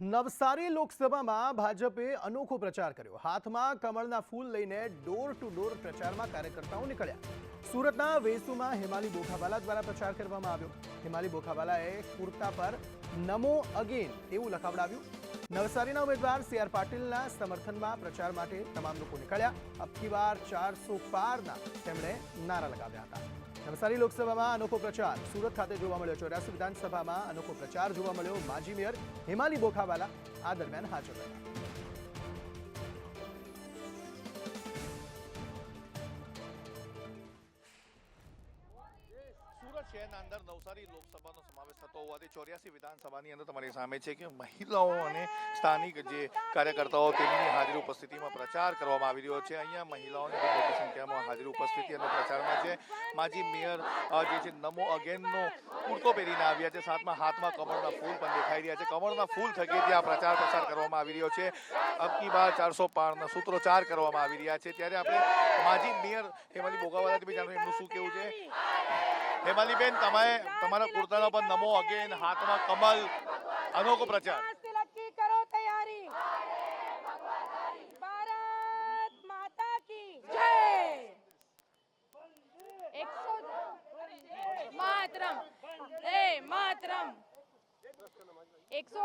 નવસારી લોકસભામાં ભાજપે અનોખો પ્રચાર કર્યો. હાથમાં કમળના ફૂલ લઈને ડોર ટુ ડોર પ્રચારમાં કાર્યકર્તાઓ નીકળ્યા. સુરતના વેસુમાં હિમાલી બોખાવાલા દ્વારા પ્રચાર કરવામાં આવ્યો. હિમાલી બોખાવાલાએ કુર્તા પર નમો અગેન એવું લખાવડાવ્યું. નવસારીના ઉમેદવાર સી આર પાટીલના સમર્થનમાં પ્રચાર માટે તમામ લોકો નીકળ્યા. અબકી વાર ચારસો પારના તેમણે નારા લગાવ્યા હતા. નવસારી લોકસભામાં અનોખો પ્રચાર. સુરત ખાતે જોવા મળ્યો ચોર્યાસી વિધાનસભામાં અનોખો પ્રચાર જોવા મળ્યો. માજી મેયર હિમાલી બોખાવાલા આ દરમિયાન હાજર રહ્યા. શહેરના અંદર નવસારી લોકસભાનો સમાવેશ થતો હોવાથી ચોર્યાસી વિધાનસભાની અંદર તમારી સામે છે કે મહિલાઓ અને સ્થાનિક જે કાર્યકર્તાઓ તેમની હાજરી ઉપસ્થિતિમાં પ્રચાર કરવામાં આવી રહ્યો છે. અહીંયા મહિલાઓની મોટી સંખ્યામાં હાજરી ઉપસ્થિતિ અને પ્રચારમાં છે. માજી મેયર જે છે નમો અગેનનો કુર્તો પહેરીને આવ્યા છે. સાથમાં હાથમાં કમળના ફૂલ પણ દેખાઈ રહ્યા છે. કમળના ફૂલ થકી ત્યાં પ્રચાર પ્રસાર કરવામાં આવી રહ્યો છે. અબકી બાર ચારસો પારના સૂત્રોચ્ચાર કરવામાં આવી રહ્યા છે. ત્યારે આપણે માજી મેયર હેમાલી બોગાવાલા બી જાણો એમનું શું કેવું છે? હેમાલીબેન તમે તમારા કુર્તાનો પર નમો અગેન હાથમાં કમલ અનોખો પ્રચાર.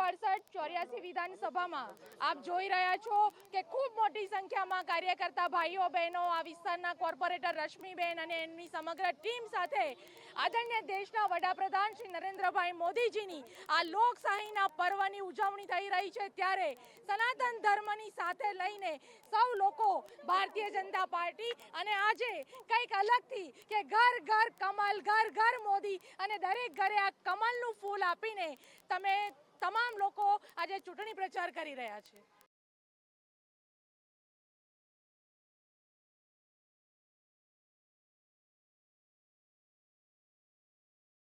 અડસઠ ચોર્યાસી વિધાનસભામાં આપ જોઈ રહ્યા છો કે ખૂબ મોટી સંખ્યામાં કાર્યકર્તા ભાઈઓ બહેનો આ વિસ્તારના કોર્પોરેટર રશ્મિબેન અને એમની સમગ્ર ટીમ સાથે આદરણીય દેશના વડાપ્રધાન શ્રી નરેન્દ્રભાઈ મોદીજીની આ લોકશાહીના પર્વની ઉજવણી થઈ રહી છે ત્યારે સનાતન ધર્મની સાથે લઈને સૌ લોકો ભારતીય જનતા પાર્ટી અને આજે કંઈક અલગથી કે ઘર ઘર કમલ, ઘર ઘર મોદી અને દરેક ઘરે આ કમલનું ફૂલ આપીને તમે તમામ લોકો આજે ચૂંટણી પ્રચાર કરી રહ્યા છે.